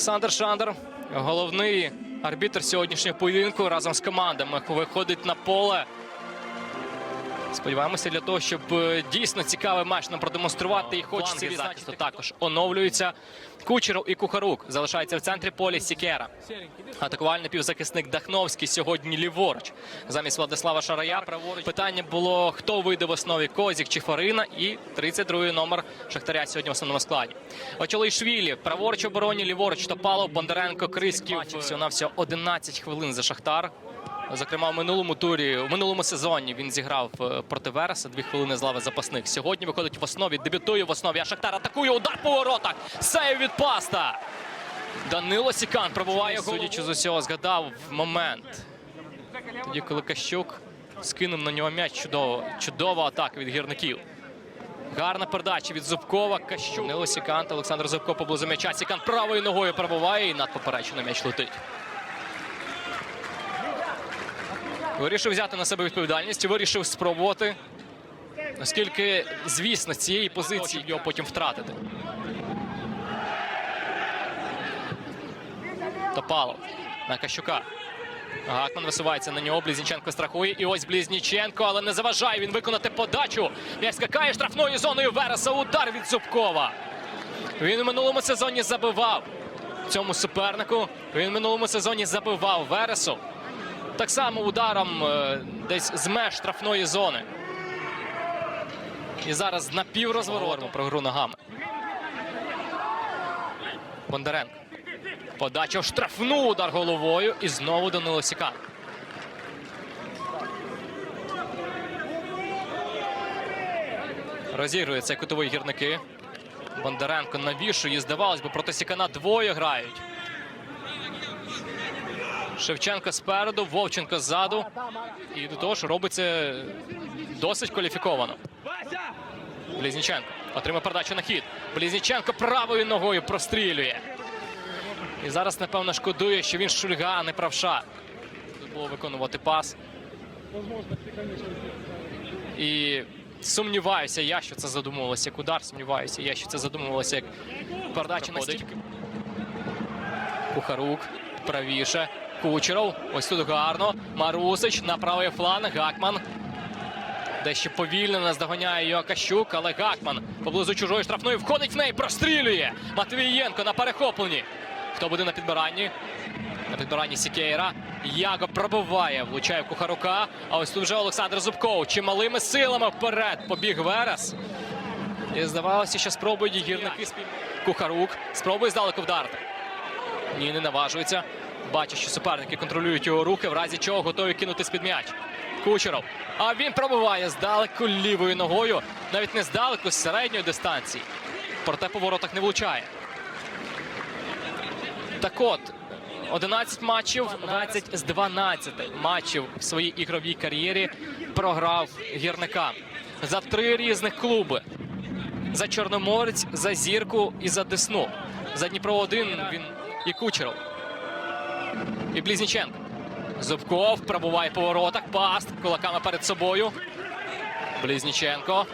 Олександр Шандер, головний арбітр сьогоднішнього поєдинку разом з командами виходить на поле. Сподіваємося для того, щоб е, дійсно цікавий матч нам продемонструвати. І хочеться відзначити також оновлюються. Кучеров і Кухарук залишається в центрі поля Сікера. Атакувальний півзахисник Дахновський сьогодні ліворуч. Замість Владислава Шарая. Питання було, хто вийде в основі Козік чи Фарина. І 32-й номер Шахтаря сьогодні в основному складі. Очолийшвілі, праворуч обороні, ліворуч Топалов, Бондаренко, Криськів. Всього на всього 11 хвилин за Шахтар. Зокрема, в минулому турі, в минулому сезоні він зіграв е, проти Вереса дві хвилини з лави запасних. Сьогодні виходить в основі, дебютує в основі. А Шахтар атакує удар по воротах. Сейв від паста. Данило Сікан пробуває гол. Судячи з усього, згадав момент. Тоді, коли Кащук скинув на нього м'яч, чудово, чудова атака від гірників. Гарна передача від Зубкова. Кащук. Данило Сікан та Олександр Зубков поблизу м'яча. Сікан правою ногою пробуває і над поперечину м'яч летить. Вирішив взяти на себе відповідальність, вирішив спробувати. Оскільки, звісно, цієї позиції його потім втратити. Топалов на Кащука. Гакман висувається на нього. Близніченко страхує. І ось Близніченко, але не заважає він виконати подачу. М'яч скакає штрафною зоною Вереса. Удар від Зубкова. Він у минулому сезоні забивав цьому супернику. Він в минулому сезоні забивав Вересу. Так само ударом е, десь з меж штрафної зони. І зараз напіврозворотом про гру ногами. Бондаренко. Подача в штрафну удар головою. І знову Данило Сікан. Розігрує цей кутовий гірники. Бондаренко навішує. Здавалось би, проти Сікана двоє грають. Шевченко спереду, Вовченко ззаду. І до того ж робить це досить кваліфіковано. Близніченко отримав передачу на хід. Близніченко правою ногою прострілює. І зараз, напевно, шкодує, що він шульга, а не правша. Тут було виконувати пас. І сумніваюся я, що це задумувалося як удар. Сумніваюся я, що це задумувалося як передача на стійку. Кухарук правіше. Кучеров. Ось тут гарно. Марусич на правий фланг. Гакман. Дещо повільно наздоганяє його Кащук, але Гакман поблизу чужої штрафної входить в неї, прострілює. Матвієнко на перехопленні. Хто буде на підбиранні? На підбиранні Сікейра. Яго пробиває, влучає в Кухарука. А ось тут вже Олександр Зубков. Чималими силами вперед побіг Верес. І здавалося, що спробують гірники. Кухарук. Спробує здалеку вдарити. Ні, не наважується. Бачить, що суперники контролюють його руки, в разі чого готові кинути з-під м'яч. Кучеров. А він пробиває здалеку лівою ногою. Навіть не здалеку, з середньої дистанції. Проте по воротах не влучає. Так от, 11 матчів, 11 з 12 матчів в своїй ігровій кар'єрі програв гірникам. За три різних клуби. За Чорноморець, за Зірку і за Десну. За Дніпро 1 він і Кучеров. І Близніченко. Зубков пробуває по воротах. Паст кулаками перед собою. Близніченко.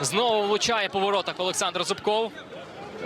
Знову влучає по Олександр Зубков.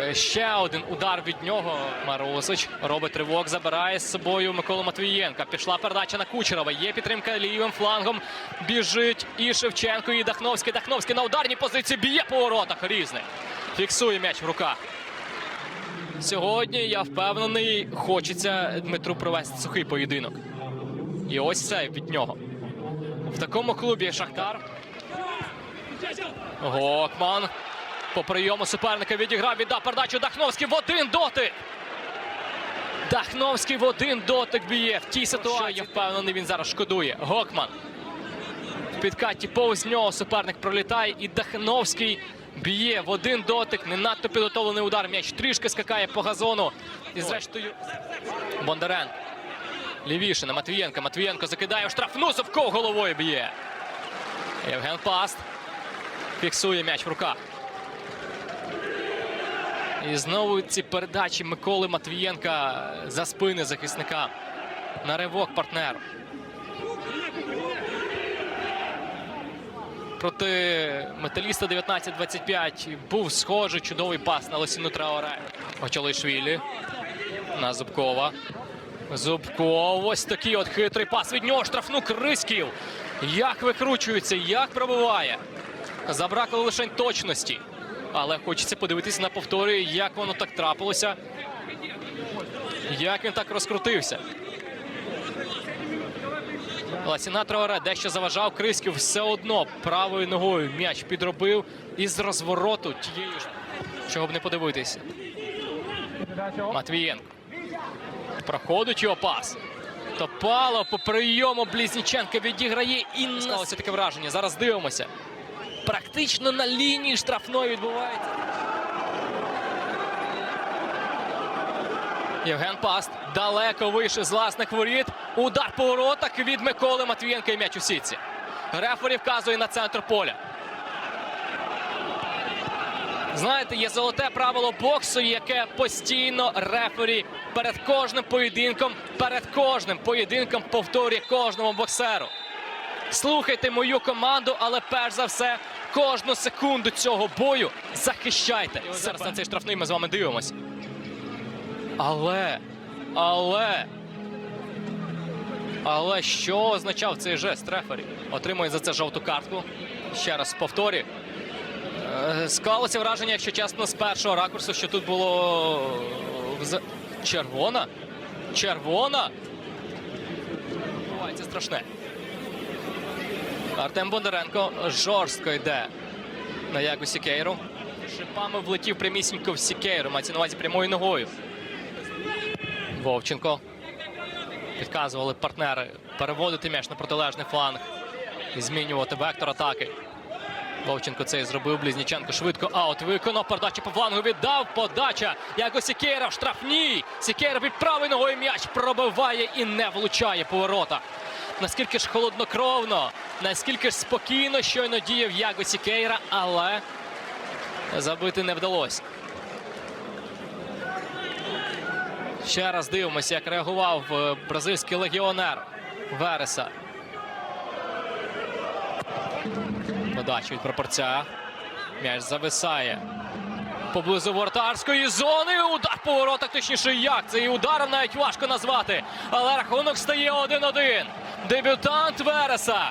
Е, Ще один удар від нього. Марусич робить ривок, забирає з собою Миколу Матвієнка. Пішла передача на Кучерова. Є підтримка лівим флангом. Біжить і Шевченко, і Дахновський. Дахновський на ударній позиції б'є по воротах. Різний. Фіксує м'яч в руках. Сьогодні я впевнений, хочеться Дмитру провести сухий поєдинок. І ось це від нього. В такому клубі Шахтар. Гокман. По прийому суперника відіграв, віддав передачу Дахновський в один дотик. Дахновський в один дотик б'є. В тій ситуації, я впевнений, він зараз шкодує. Гокман. В підкаті повз нього суперник пролітає і Дахновський б'є в один дотик. Не надто підготовлений удар. М'яч трішки скакає по газону. І зрештою Бондаренко. Лівіше на Матвієнка. Матвієнко закидає в штрафну. Совков головою б'є. Євген Паст. Фіксує м'яч в руках. І знову ці передачі Миколи Матвієнка за спини захисника. На ривок партнер. Проти металіста 19-25 був схожий чудовий пас на Лосіну Траоре. Очолишвілі на Зубкова. Зубков. Ось такий от хитрий пас від нього. Штрафну Криськів. Як викручується, як пробиває. Забракло лише точності. Але хочеться подивитися на повтори, як воно так трапилося. Як він так розкрутився. Ласіна Траоре дещо заважав Криськів все одно правою ногою м'яч підробив із розвороту тією ж. Чого б не подивитися. Матвієнко. Проходить його пас. Топало по прийому Близніченка відіграє і сталося таке враження. Зараз дивимося. Практично на лінії штрафної відбувається. Євген Паст далеко вийшов з власних воріт. Удар по воротах від Миколи Матвієнка і м'яч у сітці. Рефері вказує на центр поля. Знаєте, є золоте правило боксу, яке постійно рефері перед кожним поєдинком, перед кожним поєдинком повторює кожному боксеру. Слухайте мою команду, але перш за все, кожну секунду цього бою захищайте. Зараз на цей штрафний ми з вами дивимося. Але, але, але що означав цей жест рефері? Отримує за це жовту картку. Ще раз повторюю. Е, Склалося враження, якщо чесно, з першого ракурсу, що тут було е, червона. Червона. Бувається страшне. Артем Бондаренко жорстко йде на Ягу Сікейру. Шипами влетів прямісінько в Сікейру. Мається на увазі прямою ногою. Вовченко. Підказували партнери переводити м'яч на протилежний фланг і змінювати вектор атаки. Вовченко це і зробив. Близніченко швидко аут виконав. Передачу по флангу віддав. Подача. Яго Сікейра в штрафній. Сікейра під правою ногою м'яч пробиває і не влучає по воротах. Наскільки ж холоднокровно, наскільки ж спокійно щойно діяв Яго Сікейра, але забити не вдалося. Ще раз дивимося, як реагував е, бразильський легіонер Вереса. Подача від пропорця. М'яч зависає. Поблизу вратарської зони. Удар по воротах, точніше як. Це і ударом навіть важко назвати. Але рахунок стає 1-1. Дебютант Вереса.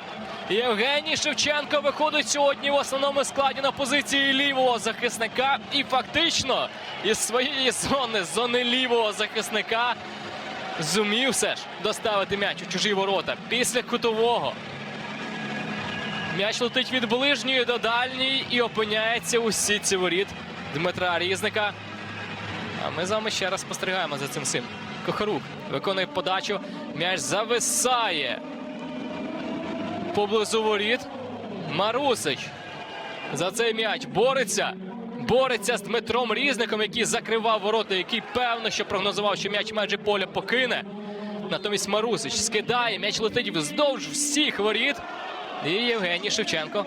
Євгеній Шевченко виходить сьогодні в основному складі на позиції лівого захисника. І фактично із своєї зони, з зони лівого захисника, зумів все ж доставити м'яч у чужі ворота після кутового. М'яч летить від ближньої до дальньої і опиняється у сітці воріт Дмитра Різника. А ми з вами ще раз спостерігаємо за цим всім. Кохарук виконує подачу. М'яч зависає поблизу воріт. Марусич за цей м'яч бореться. Бореться з Дмитром Різником, який закривав ворота, який певно, що прогнозував, що м'яч майже поля покине. Натомість Марусич скидає, м'яч летить вздовж всіх воріт. І Євгеній Шевченко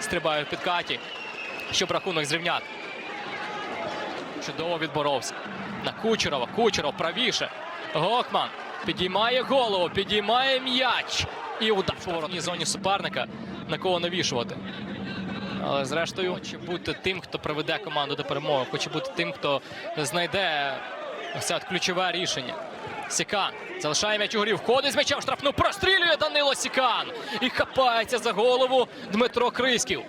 стрибає в підкаті, щоб рахунок зрівняти. Чудово відборовся. На Кучерова. Кучеров правіше. Гокман підіймає голову, підіймає м'яч. І удар в поворотній зоні суперника. На кого навішувати. Але зрештою, хоче бути тим, хто приведе команду до перемоги. Хоче бути тим, хто знайде це ключове рішення. Сікан залишає м'яч у грі, входить з м'ячем штрафну, прострілює Данило Сікан. І хапається за голову Дмитро Криськів,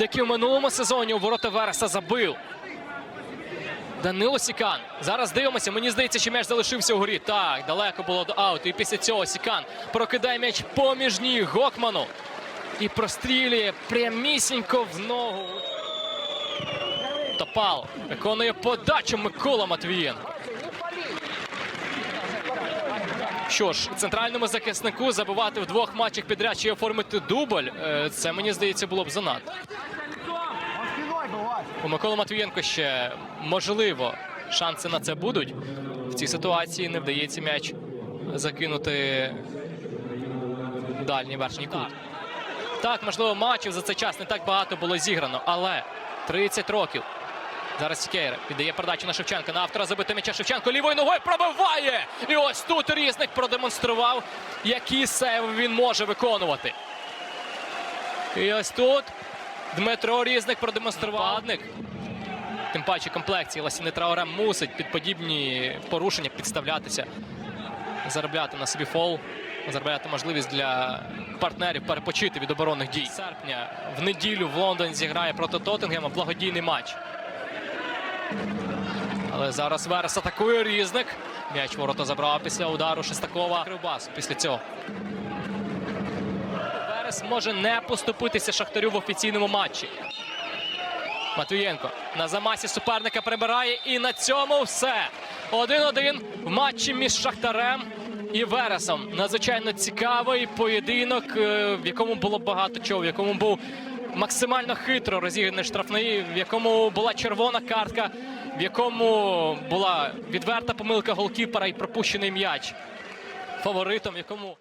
який в минулому сезоні у ворота Вереса забив. Данило Сікан. Зараз дивимося. Мені здається, що м'яч залишився у грі. Так, далеко було до ауту. І після цього Сікан прокидає м'яч поміж ніг Гокману. І прострілює прямісінько в ногу. Топал виконує подачу Микола Матвієнко. Що ж, центральному захиснику забивати в двох матчах підряд чи оформити дубль, е, це мені здається було б занадто. У Миколи Матвієнко ще можливо шанси на це будуть. В цій ситуації не вдається м'яч закинути дальній верхній кут. Так, можливо, матчів за цей час не так багато було зіграно, але 30 років. Зараз Сікейра віддає передачу на Шевченка. На автора забити м'яча Шевченко лівою ногою пробиває. І ось тут Різник продемонстрував, які сейви він може виконувати. І ось тут Дмитро Різник продемонстрував. Нападник. Тим паче комплекції Ласіни Траоре мусить під подібні порушення підставлятися, заробляти на собі фол, заробляти можливість для партнерів перепочити від оборонних дій. Серпня в неділю в Лондоні зіграє проти Тоттенгема благодійний матч. Але зараз Верес атакує Різник. М'яч ворота забрав після удару Шестакова. Кривбас після цього. Верес може не поступитися Шахтарю в офіційному матчі. Матвієнко на замасі суперника прибирає. І на цьому все. 1-1 в матчі між Шахтарем і Вересом. Надзвичайно цікавий поєдинок, е, в якому було багато чого, в якому був максимально хитро розіграний штрафний, в якому була червона картка, в якому була відверта помилка голкіпера і пропущений м'яч. Фаворитом, в якому